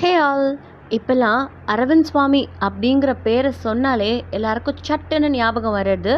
Hey all. இப்போல்லாம் அரவிந்த் சுவாமி அப்படிங்கிற பேரை சொன்னாலே எல்லாருக்கும் சட்டுன்னு ஞாபகம் வர்றது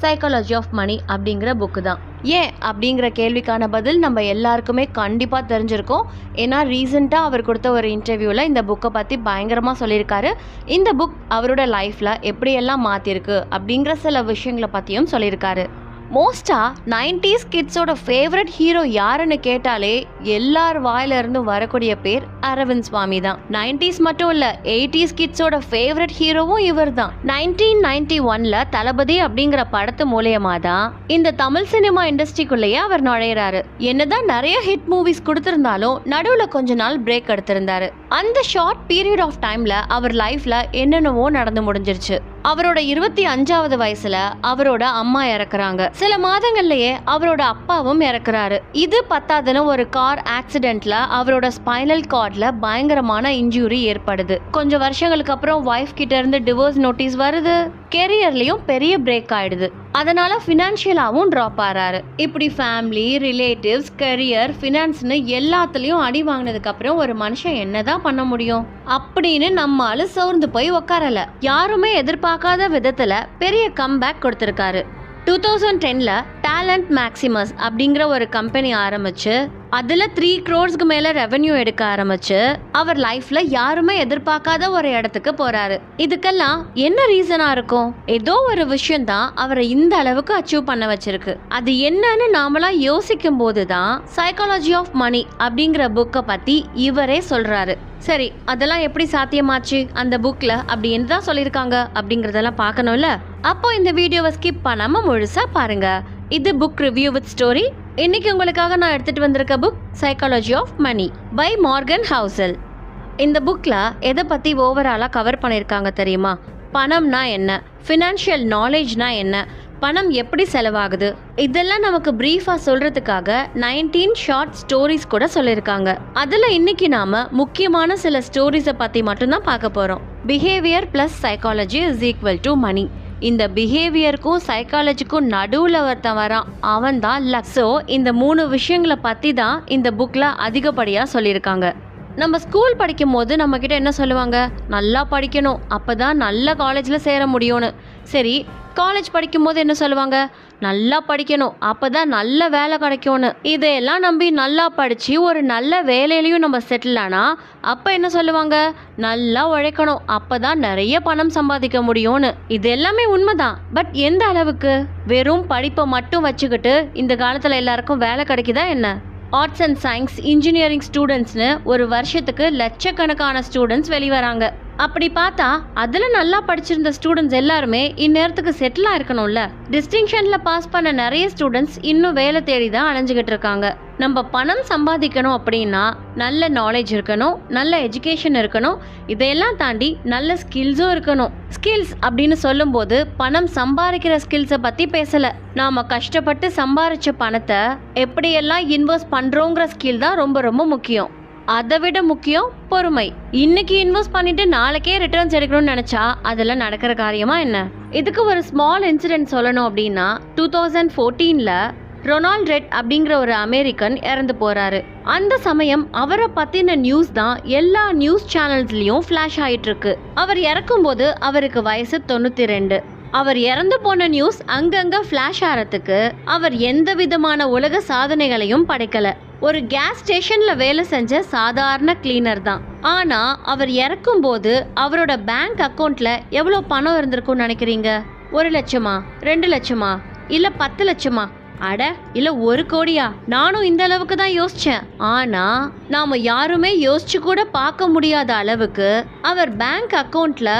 சைக்காலஜி ஆஃப் மணி அப்படிங்கிற புக்கு தான். ஏன் அப்படிங்கிற கேள்விக்கான பதில் நம்ம எல்லாருக்குமே கண்டிப்பாக தெரிஞ்சிருக்கோம். ஏன்னா ரீசெண்டாக அவர் கொடுத்த ஒரு இன்டர்வியூவில் இந்த புக்கை பற்றி பயங்கரமாக சொல்லியிருக்காரு. இந்த புக் அவரோட லைஃப்பில் எப்படியெல்லாம் மாற்றிருக்கு அப்படிங்கிற சில விஷயங்களை பற்றியும் சொல்லியிருக்காரு. மோஸ்ட்டாக நைன்டிஸ் கிட்ஸோட ஃபேவரட் ஹீரோ யாருன்னு கேட்டாலே எல்லார் வாயிலிருந்தும் வரக்கூடிய பேர் அரவிந்த் சுவாமி தான். நைன்டிஸ் மட்டும் இல்லை எயிட்டிஸ் கிட்ஸோட ஃபேவரட் ஹீரோவும் இவர் தான் நைன்டீன் நைன்டி ஒன்ல தளபதி அப்படிங்கிற படத்து மூலியமா தான் இந்த தமிழ் சினிமா இண்டஸ்ட்ரிக்குள்ளேயே அவர் நுழையிறாரு. என்னதான் நிறைய ஹிட் மூவிஸ் கொடுத்திருந்தாலும் நடுவில் கொஞ்ச நாள் பிரேக் எடுத்திருந்தாரு. அந்த ஷார்ட் பீரியட் ஆஃப் டைம்ல அவர் லைஃப்ல என்னென்னவோ நடந்து முடிஞ்சிருச்சு. அவரோட இருபத்தி அஞ்சாவது வயசுல அவரோட அம்மா இறக்குறாங்க. சில மாதங்கள்லயே அவரோட அப்பாவும் இறக்குறாரு. இது பத்தாதுன்னு ஒரு கார் ஆக்சிடென்ட்ல அவரோட ஸ்பைனல் கார்ட்ல பயங்கரமான இன்ஜூரி ஏற்படுது. கொஞ்சம் வருஷங்களுக்கு அப்புறம் ஒய்ஃப் கிட்ட இருந்து டிவோர்ஸ் நோட்டீஸ் வருது. கெரியர்லேயும் பெரிய பிரேக் ஆகிடுது அதனால் ஃபினான்ஷியலாகவும் ட்ராப் ஆகிறாரு இப்படி ஃபேமிலி ரிலேட்டிவ்ஸ் கெரியர் ஃபினான்ஸ்னு எல்லாத்துலேயும் அடி வாங்கினதுக்கப்புறம் ஒரு மனுஷன் என்ன தான் பண்ண முடியும்? அப்படின்னு நம்மால சோர்ந்து போய் உக்காரல. யாருமே எதிர்பார்க்காத விதத்தில் பெரிய கம்பேக் கொடுத்துருக்காரு. டூ தௌசண்ட் டென்னில் டேலண்ட் மேக்சிமஸ் அப்படிங்கிற ஒரு கம்பெனி ஆரம்பிச்சு அதில் த்ரீ க்ரோர்ஸ்க்கு மேலே ரெவென்யூ எடுக்க ஆரம்பிச்சு அவர் லைஃப்பில் யாருமே எதிர்பார்க்காத ஒரு இடத்துக்கு போகிறாரு இதுக்கெல்லாம் என்ன ரீசனாக இருக்கும்? ஏதோ ஒரு விஷயம் தான் அவரை இந்த அளவுக்கு அச்சீவ் பண்ண வச்சிருக்கு. அது என்னன்னு நாமளா யோசிக்கும் போது தான் சைக்காலஜி ஆஃப் மணி அப்படிங்கிற புக்கை பற்றி இவரே சொல்கிறாரு சரி அதெல்லாம் எப்படி சாத்தியமாச்சு? அந்த புக்கில் அப்படி என்னதான் சொல்லியிருக்காங்க அப்படிங்கிறதெல்லாம் பார்க்கணும்ல? அப்போ இந்த வீடியோவை ஸ்கிப் பண்ணாமல் முழுசாக பாருங்கள் இது புக் ரிவ்யூ வித் ஸ்டோரி இன்னைக்கு உங்களுக்காக நான் எடுத்துட்டு வந்திருக்க book psychology of money by Morgan Housel இந்த புக்கில் எதை பற்றி ஓவராலாக கவர் பண்ணியிருக்காங்க தெரியுமா? பணம்னா என்ன? ஃபினான்ஷியல் நாலேஜ்னா என்ன? பணம் எப்படி செலவாகுது? இதெல்லாம் நமக்கு ப்ரீஃபாக சொல்கிறதுக்காக நைன்டீன் ஷார்ட் ஸ்டோரிஸ் கூட சொல்லியிருக்காங்க அதில் இன்னைக்கு நாம முக்கியமான சில ஸ்டோரிஸை பற்றி மட்டும்தான் பார்க்க போகிறோம் behaviour plus psychology is equal to money இந்த பிஹேவியருக்கும் சைக்காலஜிக்கும் நடுவில் ஒருத்தன் வரான். அவன் தான் லக் ஸோ இந்த மூணு விஷயங்களை பற்றி தான் இந்த புக்கில் அதிகப்படியாக சொல்லியிருக்காங்க. நம்ம ஸ்கூல் படிக்கும் போது நம்மக்கிட்ட என்ன சொல்லுவாங்க? நல்லா படிக்கணும். அப்போ தான் நல்ல காலேஜில் சேர முடியும்னு. சரி காலேஜ் படிக்கும் போது என்ன சொல்லுவாங்க? நல்லா படிக்கணும். அப்போ தான் நல்ல வேலை கிடைக்கும்னு. இதையெல்லாம் நம்பி நல்லா படித்து ஒரு நல்ல வேலையிலையும் நம்ம செட்டில் ஆனால் அப்போ என்ன சொல்லுவாங்க? நல்லா உழைக்கணும். அப்போ தான் நிறைய பணம் சம்பாதிக்க முடியும்னு. இது எல்லாமே உண்மைதான். பட் எந்த அளவுக்கு? வெறும் படிப்பை மட்டும் வச்சுக்கிட்டு இந்த காலத்தில் எல்லாருக்கும் வேலை கிடைக்குதா என்ன? ஆர்ட்ஸ் அண்ட் சயின்ஸ் இன்ஜினியரிங் ஸ்டூடெண்ட்ஸ்னு ஒரு வருஷத்துக்கு லட்சக்கணக்கான ஸ்டூடெண்ட்ஸ் வெளிவராங்க. அப்படி பார்த்தா அதில் நல்லா படிச்சிருந்த ஸ்டூடெண்ட்ஸ் எல்லாருமே இந்நேரத்துக்கு செட்டிலாக இருக்கணும்ல டிஸ்டிங்ஷனில் பாஸ் பண்ண நிறைய ஸ்டூடெண்ட்ஸ் இன்னும் வேலை தேடி தான் அணைஞ்சிக்கிட்டு இருக்காங்க. நம்ம பணம் சம்பாதிக்கணும் அப்படின்னா நல்ல நாலேஜ் இருக்கணும் நல்ல எஜுகேஷன் இருக்கணும். இதையெல்லாம் தாண்டி நல்ல ஸ்கில்ஸும் இருக்கணும். ஸ்கில்ஸ் அப்படின்னு சொல்லும்போது பணம் சம்பாதிக்கிற ஸ்கில்ஸை பற்றி பேசலை. நாம் கஷ்டப்பட்டு சம்பாதிச்ச பணத்தை எப்படியெல்லாம் இன்வெஸ்ட் பண்ணுறோங்கிற ஸ்கில் தான் ரொம்ப ரொம்ப முக்கியம். அதை விட முக்கியம் பொறுமை. இன்னைக்கு இன்வெஸ்ட் பண்ணிட்டு நாளைக்கே ரிட்டர்ன்ஸ் எடுக்கணும்னு நினச்சா அதெல்லாம் நடக்கிற காரியமா என்ன? இதுக்கு ஒரு ஸ்மால் இன்சிடென்ட் சொல்லணும் அப்படின்னா டூ தௌசண்ட் ஃபோர்டீனில் ரொனால்ட் ரெட் அப்படிங்கிற ஒரு அமெரிக்கன் இறந்து போறாரு. அந்த சமயம் அவரை பத்தின நியூஸ் தான் எல்லா நியூஸ் சேனல்ஸ்லயும் ஃபிளாஷ் ஆயிட்டு இருக்கு. அவர் இறக்கும்போது அவருக்கு வயசு தொண்ணூத்தி ரெண்டு. அவர் இறந்து போன நியூஸ் அங்கங்க ஃபிளாஷ் ஆகிறதுக்கு அவர் எந்த விதமான உலக சாதனைகளையும் படைக்கல. ஒரு கேஸ் ஸ்டேஷனில் வேலை செஞ்ச சாதாரண கிளீனர் தான். ஆனால் அவர் இறக்கும் போது அவரோட பேங்க் அக்கௌண்ட்டில் எவ்வளோ பணம் இருந்திருக்கும்னு நினைக்கிறீங்க? ஒரு லட்சமா? ரெண்டு லட்சமா? இல்லை பத்து லட்சமா? அட இல்லை ஒரு கோடியா? நானும் இந்த அளவுக்கு தான் யோசித்தேன் ஆனால் நாம் யாருமே யோசிச்சு கூட பார்க்க முடியாத அளவுக்கு அவர் பேங்க் அக்கௌண்ட்டில்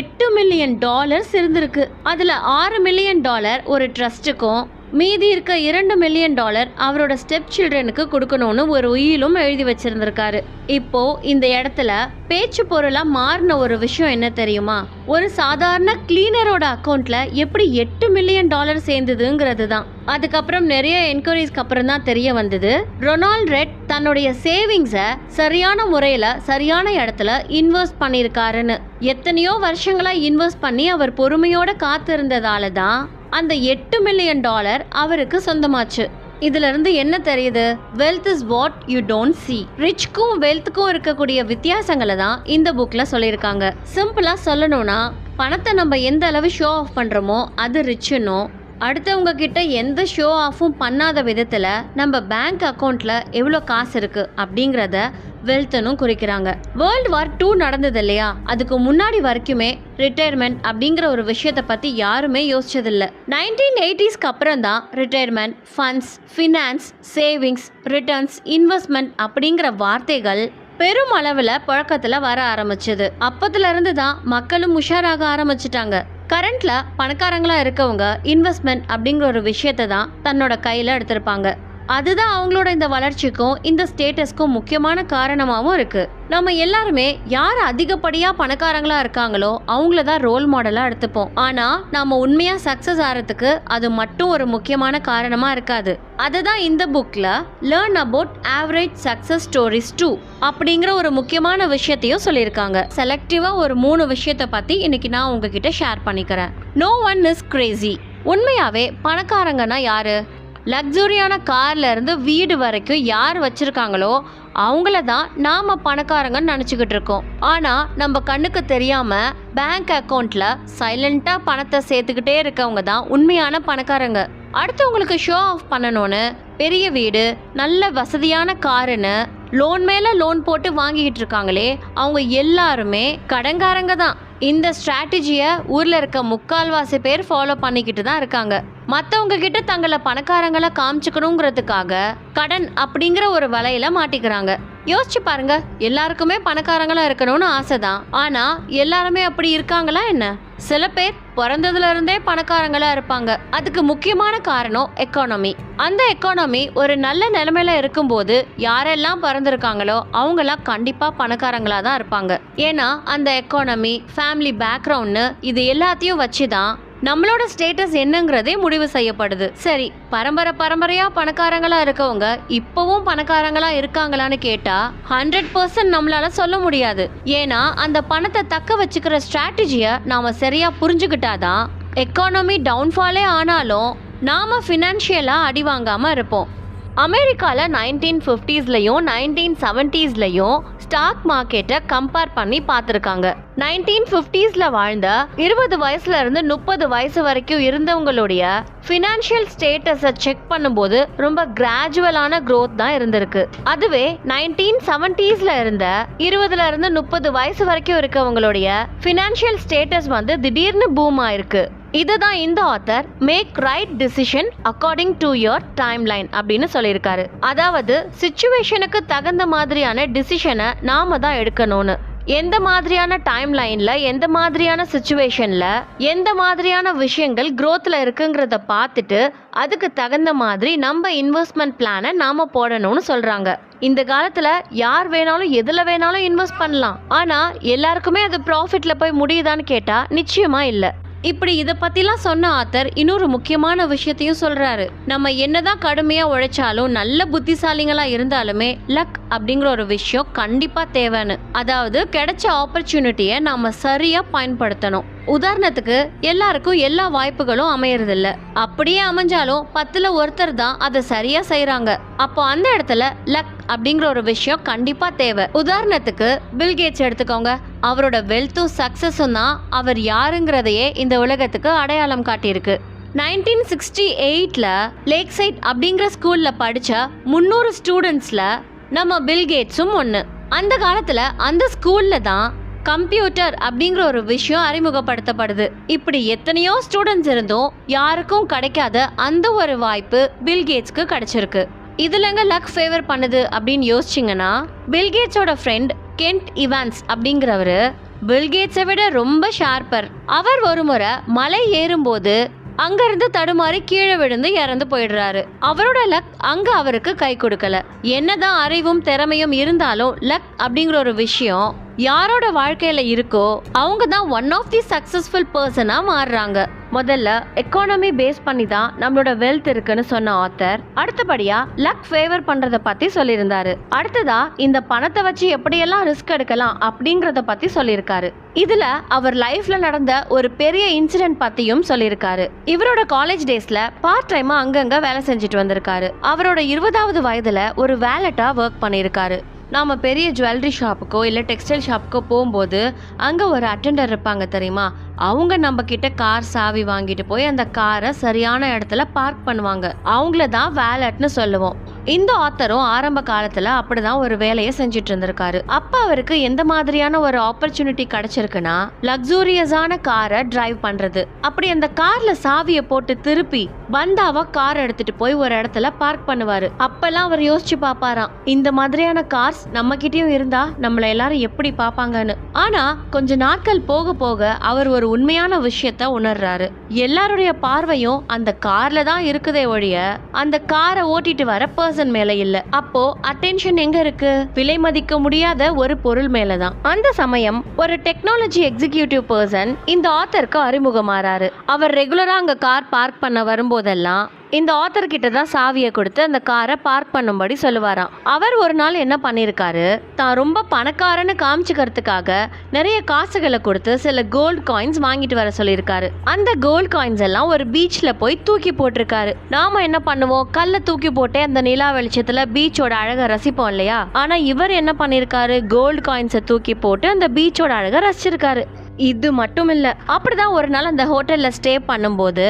எட்டு மில்லியன் டாலர்ஸ் இருந்திருக்கு. அதில் ஆறு மில்லியன் டாலர் ஒரு ட்ரஸ்ட்டுக்கும் மீதி இருக்க இரண்டு மில்லியன் டாலர் அவரோட ஸ்டெப் சில்ட்ரனுக்கு கொடுக்கணும்னு ஒரு உயிலும் எழுதி வச்சிருந்திருக்காரு. இப்போ இந்த இடத்துல பேச்சு பொருளாக மாறின ஒரு விஷயம் என்ன தெரியுமா? ஒரு சாதாரண கிளீனரோட அக்கௌண்ட்ல எப்படி எட்டு மில்லியன் டாலர் சேர்ந்ததுங்கிறது தான். அதுக்கப்புறம் நிறைய என்கொயரிஸ்க்கு அப்புறம் தான் தெரிய வந்தது. ரொனால்ட் ரெட் தன்னுடைய சேவிங்ஸை சரியான முறையில் சரியான இடத்துல இன்வெஸ்ட் பண்ணியிருக்காருன்னு. எத்தனையோ வருஷங்களாக இன்வெஸ்ட் பண்ணி அவர் பொறுமையோட காத்திருந்ததால தான் அந்த எட்டு மில்லியன் டாலர் அவருக்கு சொந்தமாச்சு. இதுல இருந்து என்ன தெரியுது? Wealth is what you don't see ரிச்க்கும் வெல்த்துக்கும் இருக்கக்கூடிய வித்தியாசங்களை தான் இந்த புக்ல சொல்லியிருக்காங்க. சிம்பிளா சொல்லணும்னா பணத்தை நம்ம எந்த அளவு ஷோ ஆஃப் பண்றோமோ அது ரிச்சுன்னும் அடுத்தவங்க கிட்ட எந்த ஷோ ஆஃபும் பண்ணாத விதத்தில் நம்ம பேங்க் அக்கௌண்ட்டில் எவ்வளோ காசு இருக்கு அப்படிங்கிறத வெல்த்னும் குறிக்கிறாங்க. வேர்ல்டு வார் டூ நடந்தது இல்லையா? அதுக்கு முன்னாடி வரைக்குமே ரிட்டையர்மெண்ட் அப்படிங்கிற ஒரு விஷயத்தை பத்தி யாருமே யோசிச்சதில்ல. நைன்டீன் எயிட்டிஸ்க்கு அப்புறம் தான் retirement funds finance savings returns investment அப்படிங்கிற வார்த்தைகள் பெரும் அளவில் புழக்கத்தில் வர ஆரம்பிச்சது. அப்பத்துல இருந்து தான் மக்களும் உஷாராக ஆரம்பிச்சிட்டாங்க. கரண்ட்டில் பணக்காரங்களாக இருக்கவங்க இன்வெஸ்ட்மெண்ட் அப்படிங்கிற ஒரு விஷயத்தை தான் தன்னோட கையில் எடுத்திருப்பாங்க. அதுதான் அவங்களோட இந்த வளர்ச்சிக்கும் இந்த ஸ்டேட்டஸ்க்கும் முக்கியமான காரணமாகவும் இருக்கு. நம்ம எல்லாருமே யார் அதிகப்படியாக பணக்காரங்களா இருக்காங்களோ அவங்கள தான் ரோல் மாடலாக எடுத்துப்போம். ஆனால் நாம உண்மையாக சக்ஸஸ் ஆகிறதுக்கு அது மட்டும் ஒரு முக்கியமான காரணமாக இருக்காது. அதுதான் இந்த புக்கில் learn about average success stories too அப்படிங்கிற ஒரு முக்கியமான விஷயத்தையும் சொல்லியிருக்காங்க. செலக்டிவாக ஒரு மூணு விஷயத்தை பற்றி இன்னைக்கு நான் உங்ககிட்ட ஷேர் பண்ணிக்கிறேன். நோ ஒன் இஸ் கிரேசி உண்மையாவே பணக்காரங்கன்னா யாரு? லக்ஸுரியான கார்ல இருந்து வீடு வரைக்கும் யார் வச்சிருக்காங்களோ அவங்கள தான் நாம பணக்காரங்கன்னு நினச்சிக்கிட்டு இருக்கோம். ஆனால் நம்ம கண்ணுக்கு தெரியாம பேங்க் அக்கௌண்ட்ல சைலண்டா பணத்தை சேர்த்துக்கிட்டே இருக்கவங்க தான் உண்மையான பணக்காரங்க. அடுத்தவங்களுக்கு ஷோ ஆஃப் பண்ணணும்னு பெரிய வீடு நல்ல வசதியான காருன்னு லோன் மேல லோன் போட்டு வாங்கிக்கிட்டு இருக்காங்களே அவங்க எல்லாருமே கடன்காரங்க தான். இந்த ஸ்ட்ராட்டஜியை ஊரில் இருக்க முக்கால்வாசி பேர் ஃபாலோ பண்ணிக்கிட்டு தான் இருக்காங்க. மற்றவங்க கிட்ட தங்களை பணக்காரங்களை காமிச்சுக்கணுங்கிறதுக்காக கடன் அப்படிங்கிற ஒரு வலையில மாட்டிக்கிறாங்க. யோசிச்சு பாருங்க. எல்லாருக்குமே பணக்காரங்களாக இருக்கணும்னு ஆசை தான் ஆனால் எல்லாருமே அப்படி இருக்காங்களா என்ன? சில பேர் பிறந்ததுல இருந்தே இருப்பாங்க. அதுக்கு முக்கியமான காரணம் எக்கானமி அந்த எக்கானமி ஒரு நல்ல நிலைமையில இருக்கும்போது யாரெல்லாம் பிறந்திருக்காங்களோ அவங்களாம் கண்டிப்பாக பணக்காரங்களாக தான் இருப்பாங்க. ஏன்னா அந்த எக்கானமி ஃபேமிலி பேக்ரவுண்டு இது எல்லாத்தையும் வச்சு தான் நம்மளோட ஸ்டேட்டஸ் என்னங்கிறதே முடிவு செய்யப்படுது. சரி பரம்பரை பரம்பரையா பணக்காரங்களா இருக்கவங்க இப்பவும் பணக்காரங்களா இருக்காங்களான்னு கேட்டா ஹண்ட்ரட் பர்சன்ட் நம்மளால சொல்ல முடியாது. ஏன்னா அந்த பணத்தை தக்க வச்சுக்கிற ஸ்ட்ராட்டஜியை நாம சரியா புரிஞ்சுக்கிட்டாதான் எக்கானமி டவுன்ஃபாலே ஆனாலும் நாம ஃபினான்ஷியலாக அடி வாங்காமல் இருப்போம். அமெரிக்காவில் நைன்டீன் ஃபிஃப்டிஸ்லையும் நைன்டீன் செவன்டீஸ்லையும் ஸ்டாக் மார்க்கெட்டை கம்பேர் பண்ணி பார்த்துருக்காங்க. நைன்டீன் ஃபிஃப்டீஸில் வாழ்ந்த இருபது வயசுல இருந்து முப்பது வயசு வரைக்கும் இருந்தவங்களுடைய ஃபினான்ஷியல் ஸ்டேட்டஸை செக் பண்ணும்போது ரொம்ப கிராஜுவலான க்ரோத் தான் இருந்திருக்கு. அதுவே நைன்டீன் செவன்டீஸில் இருந்த இருபதுல இருந்து முப்பது வயசு வரைக்கும் இருக்கவங்களுடைய ஃபினான்ஷியல் ஸ்டேட்டஸ் வந்து திடீர்னு பூம் ஆயிருக்கு. இதுதான் இந்த author make right decision according to your timeline அப்படின்னு சொல்லியிருக்காரு. அதாவது சுச்சுவேஷனுக்கு தகுந்த மாதிரியான டிசிஷனை நாம தான் எடுக்கணும்னு. எந்த மாதிரியான டைம் லைன்ல எந்த மாதிரியான சுச்சுவேஷன்ல எந்த மாதிரியான விஷயங்கள் க்ரோத்தில் இருக்குங்கிறத பார்த்துட்டு அதுக்கு தகுந்த மாதிரி நம்ம இன்வெஸ்ட்மெண்ட் பிளானை நாம போடணும்னு சொல்றாங்க. இந்த காலத்துல யார் வேணாலும் எதுல வேணாலும் இன்வெஸ்ட் பண்ணலாம். ஆனா எல்லாருக்குமே அது ப்ராஃபிட்ல போய் முடியுதான்னு கேட்டா நிச்சயமா இல்லை. இப்படி இதை பற்றிலாம் சொன்ன ஆத்தர் இன்னொரு முக்கியமான விஷயத்தையும் சொல்கிறாரு நம்ம என்னதான் கடுமையாக உழைச்சாலும் நல்ல புத்திசாலிங்களாக இருந்தாலுமே லக் அப்படிங்கிற ஒரு விஷயம் கண்டிப்பாக தேவைன்னு. அதாவது கிடைச்ச ஆப்பர்ச்சுனிட்டியை நாம் சரியாக பயன்படுத்தணும். உதாரணத்துக்கு எல்லாருக்கும் எல்லா வாய்ப்புகளும் அமையறதில்ல. அப்படியே அமைஞ்சாலும் பத்தில் ஒருத்தர் தான் அதை சரியா செய்கிறாங்க அப்போ அந்த இடத்துல லக் அப்படிங்கிற ஒரு விஷயம் கண்டிப்பா தேவை. உதாரணத்துக்கு பில்கேட்ஸ் எடுத்துக்கோங்க. அவரோட வெல்த்தும் சக்சஸும் தான் அவர் யாருங்கிறதையே இந்த உலகத்துக்கு அடையாளம் காட்டியிருக்கு. நைன்டீன் சிக்ஸ்டி எயிட்டில் லேக் சைட் அப்படிங்கிற ஸ்கூலில் படித்த முந்நூறு ஸ்டூடெண்ட்ஸில் நம்ம பில்கேட்ஸும் ஒன்று அந்த காலத்தில் அந்த ஸ்கூலில் தான் கம்ப்யூட்டர் அப்படிங்கிற ஒரு விஷயம் அறிமுகப்படுத்தப்படுது. இப்படி எத்தனையோ ஸ்டூடெண்ட்ஸ் இருந்தும் யாருக்கும் கிடைக்காத அந்த ஒரு வாய்ப்பு பில்கேட்ஸ்க்கு கிடைச்சிருக்கு. இதுலங்க லக் ஃபேவர் பண்ணுது அப்படின்னு யோசிச்சிங்கன்னா பில்கேட்ஸோட ஃப்ரெண்ட் கென்ட் இவான்ஸ் அப்படிங்கிறவரு பில்கேட்ஸை விட ரொம்ப ஷார்ப்பர் அவர் ஒரு முறை மலை ஏறும்போது அங்கிருந்து தடுமாறி கீழே விழுந்து இறந்து போயிடுறாரு. அவரோட லக் அங்க அவருக்கு கை கொடுக்கல. என்னதான் அறிவும் திறமையும் இருந்தாலும் லக் அப்படிங்கிற ஒரு விஷயம் யாரோட வாழ்க்கையில இருக்கோ அவங்க தான் ஒன் ஆஃப் தி சக்சஸ்ஃபுல் பர்சனா மாறுறாங்க. முதல்ல எக்கானமி பேஸ் பண்ணி தான் நம்மளோட வெல்த் இருக்குன்னு சொன்ன ஆத்தர் அடுத்தபடியா லக் ஃபேவர் பண்றத பத்தி சொல்லியிருந்தாரு. அடுத்ததா இந்த பணத்தை வச்சு எப்படியெல்லாம் ரிஸ்க் எடுக்கலாம் அப்படிங்கறத பத்தி சொல்லியிருக்காரு. இதுல அவர் லைஃப்ல நடந்த ஒரு பெரிய இன்சிடென்ட் பத்தியும் சொல்லியிருக்காரு. இவரோட காலேஜ் டேஸ்ல பார்ட் டைமா அங்கங்க வேலை செஞ்சுட்டு வந்திருக்காரு. அவரோட இருபதாவது வயதுல ஒரு வேலட்டா ஒர்க் பண்ணியிருக்காரு. நாம் பெரிய ஜுவல்லரி ஷாப்புக்கோ இல்லை டெக்ஸ்டைல் ஷாப்புக்கோ போகும்போது அங்கே ஒரு அட்டெண்டர் இருப்பாங்க தெரியுமா? அவங்க நம்ம கிட்ட கார் சாவி வாங்கிட்டு போய் அந்த காரை சரியான இடத்துல பார்க் பண்ணுவாங்க. அவங்கள தான் வேலட்னு சொல்லுவோம். இந்த ஆத்தரும் ஆரம்ப காலத்துல அப்படிதான் ஒரு வேலையை செஞ்சுட்டு இருந்திருக்காரு. அப்ப அவருக்கு எந்த மாதிரியான ஒரு ஆப்பர்ச்சுனிட்டி கிடைச்சிருக்குன்னா லக்ஸூரியஸான காரை டிரைவ் பண்றது. அப்படி அந்த கார்ல சாவியை போட்டு திருப்பி பந்தாவா கார் எடுத்துட்டு போய் ஒரு இடத்துல பார்க் பண்ணுவாரு. அப்பெல்லாம் அவர் யோசிச்சு பாப்பாராம் இந்த மாதிரியான கார்ஸ் நம்ம கிட்டயும் இருந்தா நம்மள எல்லாரும் எப்படி பாப்பாங்கன்னு ஆனா கொஞ்ச நாட்கள் போக போக அவர் ஒரு உண்மையான விஷயத்த உணர்றாரு. எல்லாருடைய பார்வையும் அந்த கார்ல தான் இருக்குதே ஒழிய அந்த காரை ஓட்டிட்டு வர பர்சன் மேல இல்ல. அப்போ அட்டென்ஷன் எங்க இருக்கு? விலை மதிக்க முடியாத ஒரு பொருள் மேல தான். அந்த சமயம் ஒரு டெக்னாலஜி எக்ஸிகியூட்டிவ் பர்சன் இந்த ஆத்தருக்கு அறிமுகமாறாரு. அவர் ரெகுலரா அங்க கார் பார்க் பண்ண வரும்போதெல்லாம் இந்த ஆத்தர் கிட்ட தான் சாவியை கொடுத்து அந்த காரை பார்க் பண்ணும்படி சொல்லுவாராம். அவர் ஒரு நாள் என்ன பண்ணியிருக்காரு தான் ரொம்ப பணக்காரன்னு காமிச்சுக்கிறதுக்காக நிறைய காசுகளை கொடுத்து சில கோல்ட் காயின்ஸ் வாங்கிட்டு வர சொல்லியிருக்காரு. அந்த கோல்ட் காயின்ஸ் எல்லாம் ஒரு பீச்சில் போய் தூக்கி போட்டிருக்காரு. நாம என்ன பண்ணுவோம்? கல்லை தூக்கி போட்டே அந்த நிலா வெளிச்சத்தில் பீச்சோட அழகை ரசிப்போம் இல்லையா? ஆனால் இவர் என்ன பண்ணியிருக்காரு கோல்டு காயின்ஸை தூக்கி போட்டு அந்த பீச்சோட அழகை ரசிச்சிருக்காரு. இது மட்டும் இல்லை அப்படிதான் ஒரு நாள் அந்த ஹோட்டலில் ஸ்டே பண்ணும்போது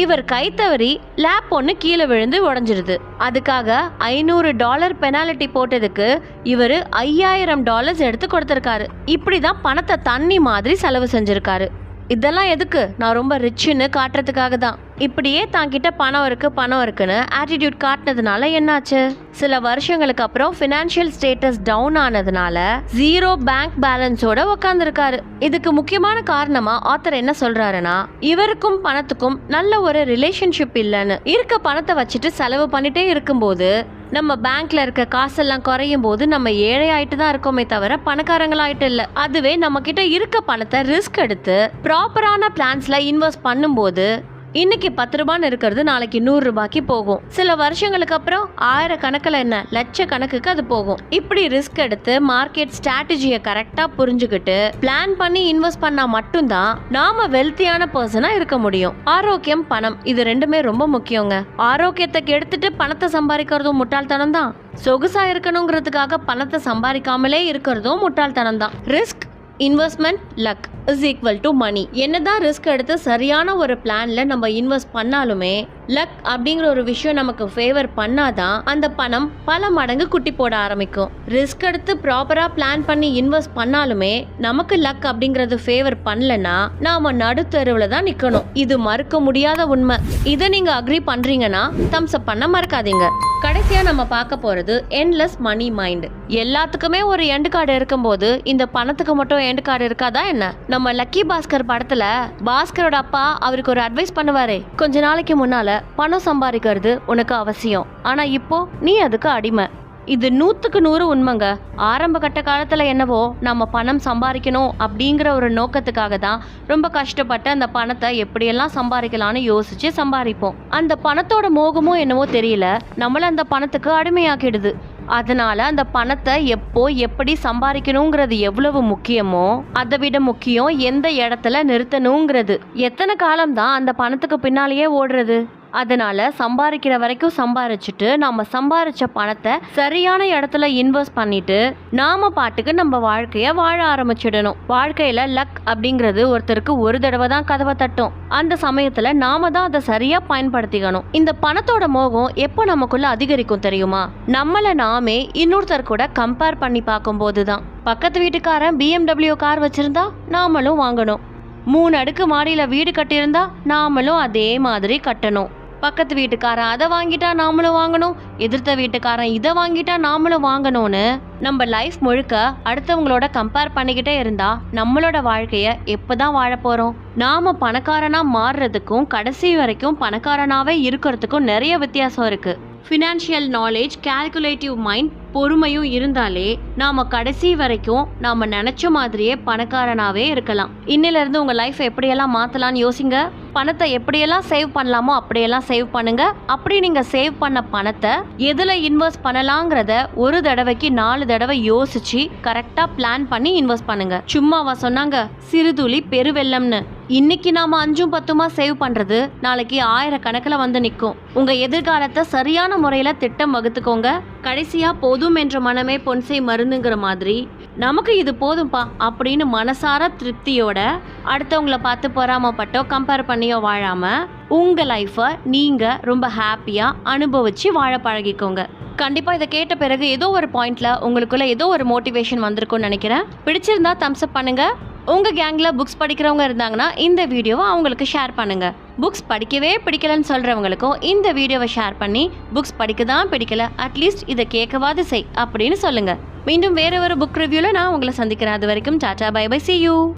இவர் கைத்தவறி லேப் ஒன்று கீழே விழுந்து உடஞ்சிருது. அதுக்காக ஐநூறு டாலர் பெனாலிட்டி போட்டதுக்கு இவர் ஐயாயிரம் டாலர்ஸ் எடுத்து கொடுத்துருக்காரு. இப்படி தான் பணத்தை தண்ணி மாதிரி செலவு செஞ்சிருக்காரு. இதெல்லாம் எதுக்கு? நான் ரொம்ப ரிச்சுன்னு காட்டுறதுக்காக தான் இப்படியே தாங்கிட்ட பணம் இருக்கு பணம் இருக்குன்னு ஆட்டிடியூட் காட்டினதுனால என்னாச்சு? சில வருஷங்களுக்கு அப்புறம் ஃபினான்ஷியல் ஸ்டேட்டஸ் டவுன் ஆனதுனால ஜீரோ பேங்க் பேலன்ஸோட உக்காந்துருக்காரு. இதுக்கு முக்கியமான காரணமா ஆத்தர் என்ன சொல்றாருன்னா இவருக்கும் பணத்துக்கும் நல்ல ஒரு ரிலேஷன்ஷிப் இல்லைன்னு. இருக்க பணத்தை வச்சுட்டு செலவு பண்ணிட்டே இருக்கும்போது நம்ம பேங்க்ல இருக்க காசெல்லாம் குறையும் போது நம்ம ஏழை ஆயிட்டு தான் இருக்கோமே தவிர பணக்காரங்களாயிட்டு இல்லை. அதுவே நம்ம கிட்ட இருக்க பணத்தை ரிஸ்க் எடுத்து ப்ராப்பரான பிளான்ஸ்ல இன்வெஸ்ட் பண்ணும்போது இன்னைக்கு பத்து ரூபான்னு இருக்கிறது நாளைக்கு நூறு ரூபாய்க்கு போகும். சில வருஷங்களுக்கு அப்புறம் ஆயிரக்கணக்கில் என்ன லட்ச கணக்குக்கு அது போகும். இப்படி ரிஸ்க் எடுத்து மார்க்கெட் ஸ்ட்ராட்டஜியை கரெக்டாக புரிஞ்சுக்கிட்டு பிளான் பண்ணி இன்வெஸ்ட் பண்ணால் மட்டும்தான் நாம வெல்த்தியான பர்சனாக இருக்க முடியும். ஆரோக்கியம் பணம் இது ரெண்டுமே ரொம்ப முக்கியங்க. ஆரோக்கியத்தை கெடுத்துட்டு பணத்தை சம்பாதிக்கிறதும் முட்டாள்தனம் தான் சொகுசா இருக்கணுங்கிறதுக்காக பணத்தை சம்பாதிக்காமலே இருக்கிறதும் முட்டாள்தனம் தான் risk investment luck is equal to money. என்னதான் ரிஸ்க் எடுத்து சரியான ஒரு பிளானில் நம்ம இன்வெஸ்ட் பண்ணாலுமே லக் அப்படிங்கிற ஒரு விஷயம் நமக்கு ஃபேவர் பண்ணாதான் அந்த பணம் பல மடங்கு குட்டி போட ஆரம்பிக்கும். ரிஸ்க் எடுத்து ப்ராப்பராக பிளான் பண்ணி இன்வெஸ்ட் பண்ணாலுமே நமக்கு லக் அப்படிங்கிறது ஃபேவர் பண்ணலன்னா நாம நடுத்தருவில் தான் நிற்கணும் இது மறுக்க முடியாத உண்மை. இதை நீங்கள் அக்ரி பண்ணுறீங்கன்னா தம்ஸ் அப் பண்ண மறக்காதீங்க. கடைசியா நம்ம பார்க்க போறது என்லெஸ் மணி மைண்ட் எல்லாத்துக்குமே ஒரு எண்டு கார்டு இருக்கும்போது இந்த பணத்துக்கு மட்டும் எண்டு கார்டு இருக்காதா என்ன? நம்ம லக்கி பாஸ்கர் படத்துல பாஸ்கரோட அப்பா அவருக்கு ஒரு அட்வைஸ் பண்ணுவாரு. கொஞ்ச நாளைக்கு முன்னால பணம் சம்பாதிக்கிறது உனக்கு அவசியம். ஆனா இப்போ நீ அதுக்கு அடிமை. இது நூற்றுக்கு நூறு உண்மைங்க. ஆரம்ப கட்ட காலத்தில் என்னவோ நம்ம பணம் சம்பாதிக்கணும் அப்படிங்கிற ஒரு நோக்கத்துக்காக தான் ரொம்ப கஷ்டப்பட்டு அந்த பணத்தை எப்படியெல்லாம் சம்பாதிக்கலாம்னு யோசிச்சு சம்பாதிப்போம். அந்த பணத்தோட மோகமோ என்னவோ தெரியல. நம்மளை அந்த பணத்துக்கு அடிமையாக்கிடுது. அதனால அந்த பணத்தை எப்போ எப்படி சம்பாதிக்கணுங்கிறது எவ்வளவு முக்கியமோ அதை விட முக்கியம் எந்த இடத்துல நிறுத்தணுங்கிறது. எத்தனை காலம்தான் அந்த பணத்துக்கு பின்னாலேயே ஓடுறது? அதனால் சம்பாதிக்கிற வரைக்கும் சம்பாரிச்சுட்டு நம்ம சம்பாரித்த பணத்தை சரியான இடத்துல இன்வெஸ்ட் பண்ணிட்டு நாம் பாட்டுக்கு நம்ம வாழ்க்கையை வாழ ஆரம்பிச்சிடணும். வாழ்க்கையில் லக் அப்படிங்கிறது ஒருத்தருக்கு ஒரு தடவை தான் கதவை தட்டும். அந்த சமயத்தில் நாம தான் அதை சரியாக பயன்படுத்திக்கணும். இந்த பணத்தோட மோகம் எப்போ நமக்குள்ள அதிகரிக்கும் தெரியுமா? நம்மளை நாமே இன்னொருத்தர் கூட கம்பேர் பண்ணி பார்க்கும்போது தான் பக்கத்து வீட்டுக்காரன் பிஎம்டபிள்யூ கார் வச்சிருந்தா நாமளும் வாங்கணும். மூணு அடுக்கு மாடியில் வீடு கட்டியிருந்தா நாமளும் அதே மாதிரி கட்டணும். பக்கத்து வீட்டுக்காரன் அதை வாங்கிட்டா நாமளும் வாங்கணும். எதிர்த்த வீட்டுக்காரன் இதை வாங்கிட்டா நாமளும் வாங்கணும்னு நம்ம லைஃப் முழுக்க அடுத்தவங்களோட கம்பேர் பண்ணிக்கிட்டே இருந்தா நம்மளோட வாழ்க்கைய எப்பதான் வாழ போறோம்? நாம பணக்காரனா மாறுறதுக்கும் கடைசி வரைக்கும் பணக்காரனாவே இருக்கிறதுக்கும் நிறைய வித்தியாசம் இருக்கு. ஃபினான்ஷியல் நாலேஜ் கால்குலேட்டிவ் மைண்ட் பொறுமையும் இருந்தாலே நாம கடைசி வரைக்கும் நாம நினைச்ச மாதிரியே பணக்காரனாவே இருக்கலாம். இன்னில இருந்து உங்க லைஃப் எப்படியெல்லாம் மாத்தலாம்னு யோசிங்க. பணத்தை எப்படியெல்லாம் சேவ் பண்ணலாமோ அப்படியெல்லாம் சேவ் பண்ணுங்க. அப்படி நீங்க சேவ் பண்ண பணத்தை எதுல இன்வெஸ்ட் பண்ணலாங்கிறத ஒரு தடவைக்கு நாலு தடவை யோசிச்சு கரெக்டா பிளான் பண்ணி இன்வெஸ்ட் பண்ணுங்க. சும்மாவா சொன்னாங்க சிறுதுளி பெருவெள்ளம்னு இன்னைக்கு நாம அஞ்சும் பத்துமா சேவ் பண்றது? நாளைக்கு ஆயிரக்கணக்கில் வந்து நிற்கும். உங்க எதிர்காலத்தை சரியான முறையில திட்டம் வகுத்துக்கோங்க. கடைசியா போதும் என்ற மனமே பொன்சை மருந்துங்கிற மாதிரி நமக்கு இது போதும்பா அப்படின்னு மனசார திருப்தியோட அடுத்தவங்களை பார்த்து பொறாமப்பட்டோ கம்பேர் பண்ணியோ வாழாம உங்க லைஃப்பை நீங்க ரொம்ப ஹாப்பியா அனுபவிச்சு வாழ பழகிக்கோங்க. கண்டிப்பாக இதை கேட்ட பிறகு ஏதோ ஒரு பாயிண்ட்ல உங்களுக்குள்ள ஏதோ ஒரு மோட்டிவேஷன் வந்திருக்கும்னு நினைக்கிறேன். பிடிச்சிருந்தா தம்ஸ் அப் பண்ணுங்க. உங்க கேங்ல புக்ஸ் படிக்கிறவங்க இருந்தாங்கன்னா இந்த வீடியோவை அவங்களுக்கு ஷேர் பண்ணுங்க. புக்ஸ் படிக்கவே பிடிக்கலன்னு சொல்கிறவங்களுக்கும் இந்த வீடியோவை ஷேர் பண்ணி புக்ஸ் படிக்க தான் பிடிக்கல அட்லீஸ்ட் இதை கேட்கவாது செய் அப்படின்னு சொல்லுங்கள் மீண்டும் வேற ஒரு புக் ரிவ்யூவில் நான் உங்களை சந்திக்கிறேன். அது வரைக்கும் tata bye bye see you